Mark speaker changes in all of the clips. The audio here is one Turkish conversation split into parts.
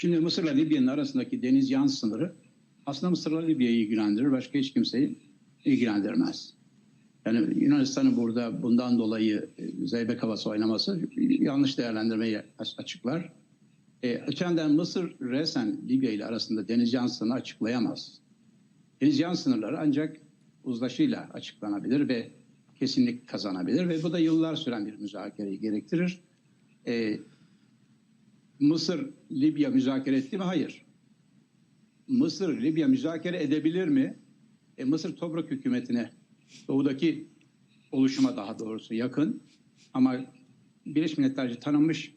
Speaker 1: Şimdi Mısır'la Libya'nın arasındaki deniz yan sınırı aslında Mısır'la Libya'yı ilgilendirir. Başka hiç kimseyi ilgilendirmez. Yani Yunanistan'ın burada bundan dolayı e, zeybek havası oynaması yanlış değerlendirmeyi açıklar. E, ötenden Mısır resen Libya ile arasında deniz yan sınırını açıklayamaz. Deniz yan sınırları ancak uzlaşıyla açıklanabilir ve kesinlik kazanabilir ve bu da yıllar süren bir müzakereyi gerektirir. E, Mısır Libya müzakere etti mi? Hayır. Mısır Libya müzakere edebilir mi? E, Mısır Tobruk hükümetine doğudaki oluşuma daha doğrusu yakın ama Birleşmiş Milletlerce tanınmış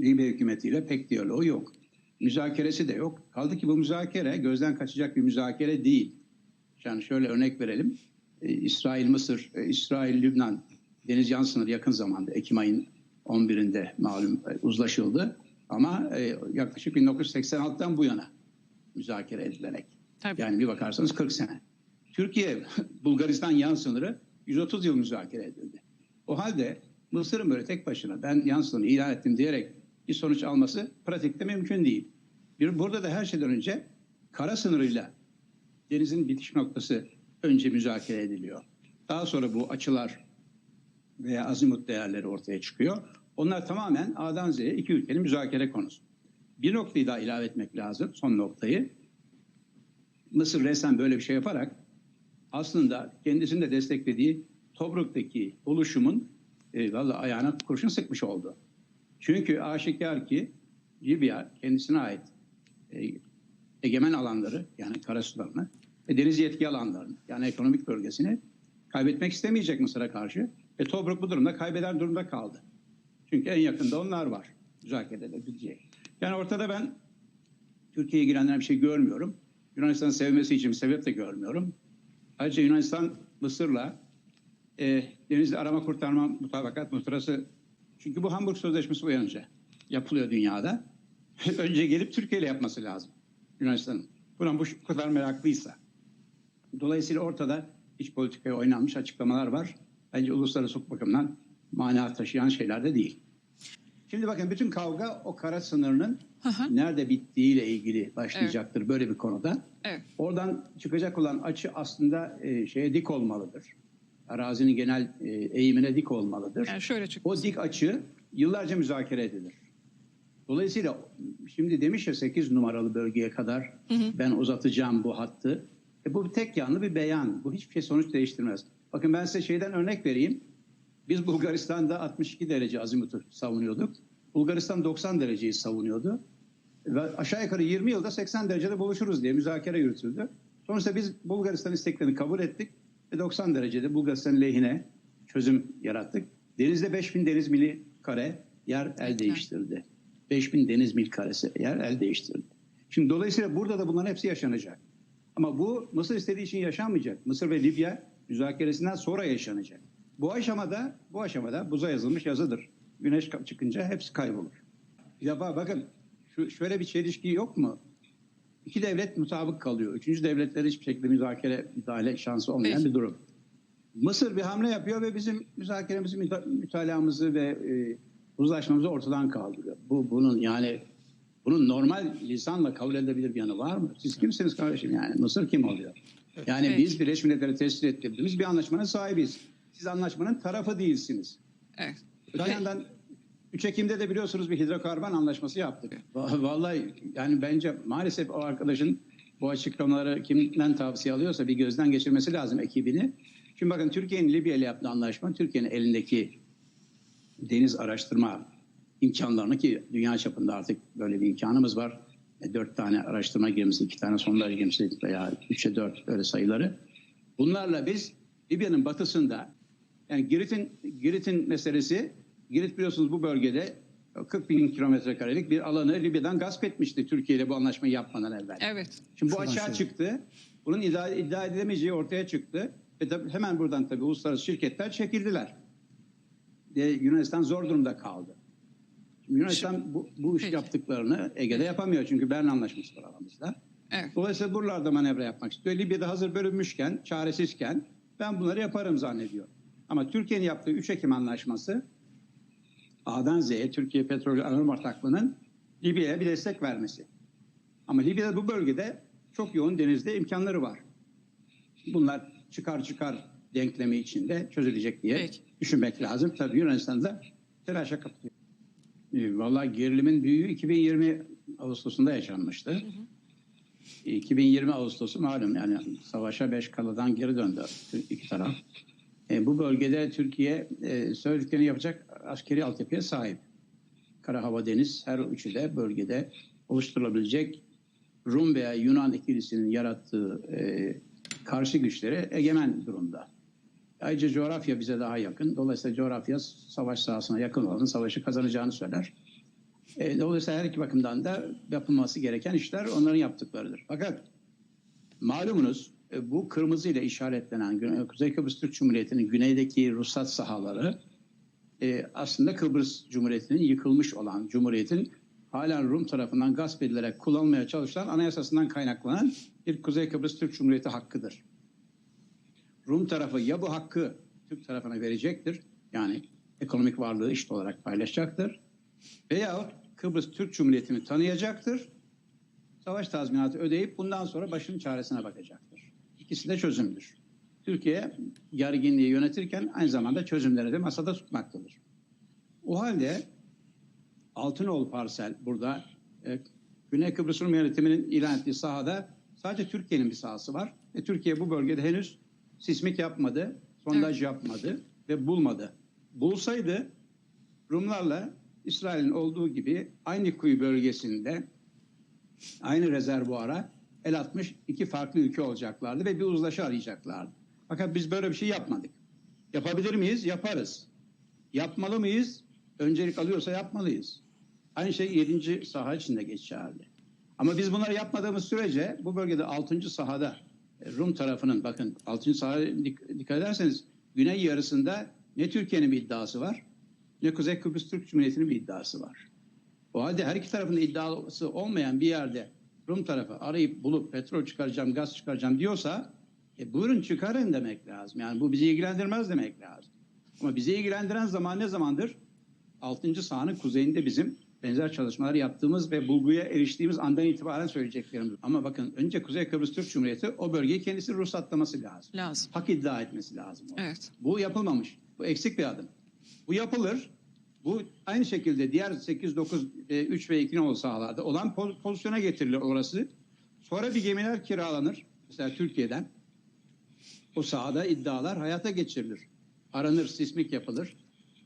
Speaker 1: Libya hükümetiyle pek diyaloğu yok. Müzakeresi de yok. Kaldı ki bu müzakere gözden kaçacak bir müzakere değil. Yani şöyle örnek verelim. Ee, İsrail, Mısır, e, İsrail, Lübnan deniz yan sınırı yakın zamanda Ekim ayın 11'inde malum e, uzlaşıldı. Ama e, yaklaşık 1986'dan bu yana müzakere edilerek.
Speaker 2: Tabii.
Speaker 1: Yani bir bakarsanız 40 sene. Türkiye, Bulgaristan yan sınırı 130 yıl müzakere edildi. O halde Mısır'ın böyle tek başına ben yan sınırı ilan ettim diyerek bir sonuç alması pratikte mümkün değil. Bir, burada da her şeyden önce kara sınırıyla denizin bitiş noktası önce müzakere ediliyor. Daha sonra bu açılar veya azimut değerleri ortaya çıkıyor. Onlar tamamen A'dan Z'ye iki ülkenin müzakere konusu. Bir noktayı daha ilave etmek lazım, son noktayı. Mısır resen böyle bir şey yaparak aslında kendisini de desteklediği Tobruk'taki oluşumun e, valla ayağına kurşun sıkmış oldu. Çünkü aşikar ki Libya kendisine ait e, egemen alanları yani karasularını ve deniz yetki alanlarını yani ekonomik bölgesini kaybetmek istemeyecek Mısır'a karşı. Ve Tobruk bu durumda kaybeder durumda kaldı. Çünkü en yakında onlar var. Müzakere edebilecek. Yani ortada ben Türkiye'yi ilgilendiren bir şey görmüyorum. Yunanistan'ın sevmesi için sebep de görmüyorum. Ayrıca Yunanistan Mısır'la e, denizli arama kurtarma mutabakat muhtırası çünkü bu Hamburg Sözleşmesi uyanınca yapılıyor dünyada. Önce gelip Türkiye ile yapması lazım Yunanistan'ın. Buna bu kadar meraklıysa. Dolayısıyla ortada iç politikaya oynanmış açıklamalar var. Bence uluslararası hukuk bakımından mana taşıyan şeyler de değil. Şimdi bakın bütün kavga o kara sınırının
Speaker 2: Hı hı.
Speaker 1: nerede bittiğiyle ilgili başlayacaktır böyle bir konuda.
Speaker 2: Evet.
Speaker 1: Oradan çıkacak olan açı aslında e, şeye dik olmalıdır. Arazinin genel e, eğimine dik olmalıdır.
Speaker 2: Yani şöyle çıktı.
Speaker 1: O dik açı yıllarca müzakere edilir. Dolayısıyla şimdi demiş ya 8 numaralı bölgeye kadar ben uzatacağım bu hattı. E bu tek yanlı bir beyan. Bu hiçbir şey sonuç değiştirmez. Bakın ben size şeyden örnek vereyim. Biz Bulgaristan'da 62 derece azimutu savunuyorduk. Bulgaristan 90 dereceyi savunuyordu. Ve aşağı yukarı 20 yılda 80 derecede buluşuruz diye müzakere yürütüldü. Sonuçta biz Bulgaristan isteklerini kabul ettik ve 90 derecede Bulgaristan lehine çözüm yarattık. Denizde 5000 deniz mili kare yer el değiştirdi. 5000 deniz mil karesi yer el değiştirdi. Şimdi dolayısıyla burada da bunların hepsi yaşanacak. Ama bu Mısır istediği için yaşanmayacak. Mısır ve Libya müzakeresinden sonra yaşanacak. Bu aşamada bu aşamada buza yazılmış yazıdır. Güneş çıkınca hepsi kaybolur. Bir defa bakın şu, şöyle bir çelişki yok mu? İki devlet mutabık kalıyor. Üçüncü devletleri hiçbir şekilde müzakere müdahale şansı olmayan
Speaker 2: Evet.
Speaker 1: bir durum. Mısır bir hamle yapıyor ve bizim müzakeremizi, müta- mütalaamızı ve e, uzlaşmamızı ortadan kaldırıyor. Bu bunun yani bunun normal lisanla kabul edilebilir bir yanı var mı? Siz kimsiniz kardeşim yani? Mısır kim oluyor? Yani
Speaker 2: Evet.
Speaker 1: biz Birleşmiş Milletler'e teslim ettiğimiz bir anlaşmanın sahibiyiz. Siz anlaşmanın tarafı değilsiniz.
Speaker 2: Evet.
Speaker 1: Öte yandan 3 Ekim'de de biliyorsunuz bir hidrokarbon anlaşması yaptık. Va- Vallahi yani bence maalesef o arkadaşın bu açıklamaları kimden tavsiye alıyorsa bir gözden geçirmesi lazım ekibini. Şimdi bakın Türkiye'nin Libya ile yaptığı anlaşma Türkiye'nin elindeki deniz araştırma imkanlarını ki dünya çapında artık böyle bir imkanımız var. E, Dört tane araştırma gemisi, iki tane sondaj gemisi veya üçe dört öyle sayıları. Bunlarla biz Libya'nın batısında yani Girit'in Girit'in meselesi Girit biliyorsunuz bu bölgede 40 bin kilometre karelik bir alanı Libya'dan gasp etmişti Türkiye ile bu anlaşmayı yapmadan evvel.
Speaker 2: Evet.
Speaker 1: Şimdi bu
Speaker 3: Şuradan
Speaker 1: açığa
Speaker 3: şöyle.
Speaker 1: çıktı. Bunun iddia, iddia edilemeyeceği ortaya çıktı. Ve tabii hemen buradan tabii uluslararası şirketler çekildiler. Ve Yunanistan zor durumda kaldı. Yunanistan bu, bu iş
Speaker 2: Peki.
Speaker 1: yaptıklarını Ege'de yapamıyor. Çünkü Bern Anlaşması var aramızda.
Speaker 2: Evet.
Speaker 1: Dolayısıyla buralarda manevra yapmak istiyor. Libya'da hazır bölünmüşken, çaresizken ben bunları yaparım zannediyor. Ama Türkiye'nin yaptığı 3 Ekim anlaşması A'dan Z'ye Türkiye Petrol Anonim Ortaklığı'nın Libya'ya bir destek vermesi. Ama Libya'da bu bölgede çok yoğun denizde imkanları var. Bunlar çıkar çıkar denklemi içinde çözülecek diye
Speaker 2: Peki.
Speaker 1: düşünmek lazım. Tabii Yunanistan'da telaşa kapılıyor. E, Vallahi gerilimin büyüğü 2020 Ağustos'unda yaşanmıştı. 2020 Ağustos'u malum yani savaşa beş kaladan geri döndü iki taraf. E, bu bölgede Türkiye e, söylediklerini yapacak askeri altyapıya sahip. Kara, hava, deniz her üçü de bölgede oluşturulabilecek Rum veya Yunan ikilisinin yarattığı e, karşı güçlere egemen durumda. Ayrıca coğrafya bize daha yakın. Dolayısıyla coğrafya savaş sahasına yakın olanın savaşı kazanacağını söyler. E, dolayısıyla her iki bakımdan da yapılması gereken işler onların yaptıklarıdır. Fakat malumunuz e, bu kırmızı ile işaretlenen Güney- Kuzey Kıbrıs Türk Cumhuriyeti'nin güneydeki ruhsat sahaları e, aslında Kıbrıs Cumhuriyeti'nin yıkılmış olan Cumhuriyet'in halen Rum tarafından gasp edilerek kullanılmaya çalışılan anayasasından kaynaklanan bir Kuzey Kıbrıs Türk Cumhuriyeti hakkıdır. Rum tarafı ya bu hakkı Türk tarafına verecektir. Yani ekonomik varlığı eşit olarak paylaşacaktır. Veyahut Kıbrıs Türk Cumhuriyeti'ni tanıyacaktır. Savaş tazminatı ödeyip bundan sonra başının çaresine bakacaktır. İkisi de çözümdür. Türkiye gerginliği yönetirken aynı zamanda çözümleri de masada tutmaktadır. O halde Altınoğlu parsel burada e, Güney Kıbrıs Rum yönetiminin ilan ettiği sahada sadece Türkiye'nin bir sahası var. Ve Türkiye bu bölgede henüz sismik yapmadı, sondaj yapmadı ve bulmadı. Bulsaydı Rumlarla İsrail'in olduğu gibi aynı kuyu bölgesinde aynı rezervuara el atmış iki farklı ülke olacaklardı ve bir uzlaşı arayacaklardı. Fakat biz böyle bir şey yapmadık. Yapabilir miyiz? Yaparız. Yapmalı mıyız? Öncelik alıyorsa yapmalıyız. Aynı şey 7. saha için de geçerli. Ama biz bunları yapmadığımız sürece bu bölgede 6. sahada Rum tarafının bakın 6. sahaya dik- dikkat ederseniz güney yarısında ne Türkiye'nin bir iddiası var ne Kuzey Kıbrıs Türk Cumhuriyeti'nin bir iddiası var. O halde her iki tarafın iddiası olmayan bir yerde Rum tarafı arayıp bulup petrol çıkaracağım, gaz çıkaracağım diyorsa e, buyurun çıkarın demek lazım. Yani bu bizi ilgilendirmez demek lazım. Ama bizi ilgilendiren zaman ne zamandır? 6. sahanın kuzeyinde bizim benzer çalışmalar yaptığımız ve bulguya eriştiğimiz andan itibaren söyleyeceklerimiz. Ama bakın önce Kuzey Kıbrıs Türk Cumhuriyeti o bölgeyi kendisi ruhsatlaması lazım.
Speaker 2: Lazım.
Speaker 1: Hak iddia etmesi lazım.
Speaker 2: Evet.
Speaker 1: Bu yapılmamış. Bu eksik bir adım. Bu yapılır. Bu aynı şekilde diğer 8, 9, 3 ve 2 nolu sahalarda olan poz- pozisyona getirilir orası. Sonra bir gemiler kiralanır. Mesela Türkiye'den. O sahada iddialar hayata geçirilir. Aranır, sismik yapılır.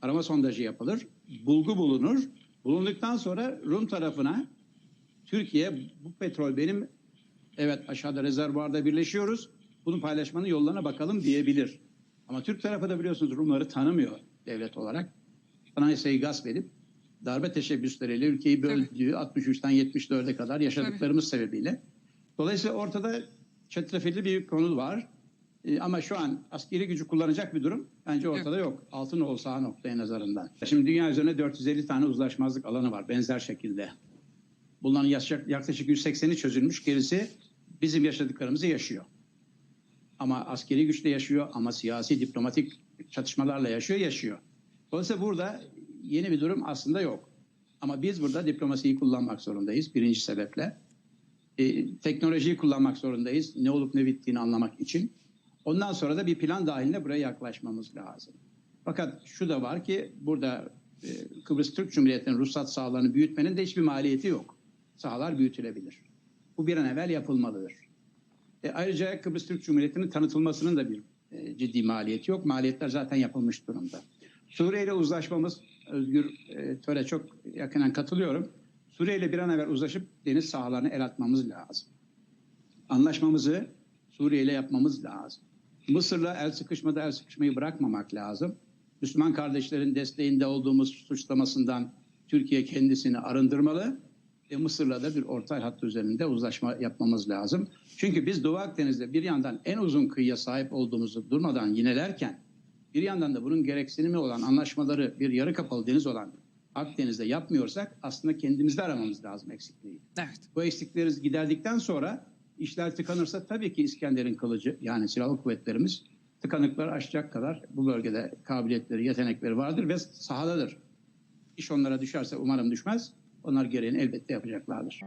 Speaker 1: Arama sondajı yapılır. Bulgu bulunur. Bulunduktan sonra Rum tarafına Türkiye bu petrol benim evet aşağıda rezervuarda birleşiyoruz. Bunu paylaşmanın yollarına bakalım diyebilir. Ama Türk tarafı da biliyorsunuz Rumları tanımıyor devlet olarak. Anayasayı gasp edip darbe teşebbüsleriyle ülkeyi böldüğü 63'ten 74'e kadar yaşadıklarımız sebebiyle. Dolayısıyla ortada çetrefilli bir konu var. Ee, ama şu an askeri gücü kullanacak bir durum bence ortada yok. Altın olsa noktaya nazarından. Şimdi dünya üzerinde 450 tane uzlaşmazlık alanı var benzer şekilde. Bunların yaklaşık, yaklaşık 180'i çözülmüş, gerisi bizim yaşadıklarımızı yaşıyor. Ama askeri güçle yaşıyor ama siyasi diplomatik çatışmalarla yaşıyor, yaşıyor. Dolayısıyla burada yeni bir durum aslında yok. Ama biz burada diplomasiyi kullanmak zorundayız birinci sebeple. E, teknolojiyi kullanmak zorundayız ne olup ne bittiğini anlamak için. Ondan sonra da bir plan dahilinde buraya yaklaşmamız lazım. Fakat şu da var ki burada e, Kıbrıs Türk Cumhuriyeti'nin ruhsat sahalarını büyütmenin de hiçbir maliyeti yok. Sahalar büyütülebilir. Bu bir an evvel yapılmalıdır. E, ayrıca Kıbrıs Türk Cumhuriyeti'nin tanıtılmasının da bir e, ciddi maliyeti yok. Maliyetler zaten yapılmış durumda. Suriye ile uzlaşmamız, Özgür e, Töre çok yakından katılıyorum. Suriye ile bir an evvel uzlaşıp deniz sahalarına el atmamız lazım. Anlaşmamızı Suriye ile yapmamız lazım. Mısır'la el sıkışmada el sıkışmayı bırakmamak lazım. Müslüman kardeşlerin desteğinde olduğumuz suçlamasından Türkiye kendisini arındırmalı ve Mısır'la da bir orta hattı üzerinde uzlaşma yapmamız lazım. Çünkü biz Doğu Akdeniz'de bir yandan en uzun kıyıya sahip olduğumuzu durmadan yinelerken bir yandan da bunun gereksinimi olan anlaşmaları bir yarı kapalı deniz olan Akdeniz'de yapmıyorsak aslında kendimizde aramamız lazım eksikliği.
Speaker 2: Evet.
Speaker 1: Bu eksikleri giderdikten sonra işler tıkanırsa tabii ki İskender'in kılıcı yani silahlı kuvvetlerimiz tıkanıkları aşacak kadar bu bölgede kabiliyetleri, yetenekleri vardır ve sahadadır. İş onlara düşerse umarım düşmez. Onlar gereğini elbette yapacaklardır.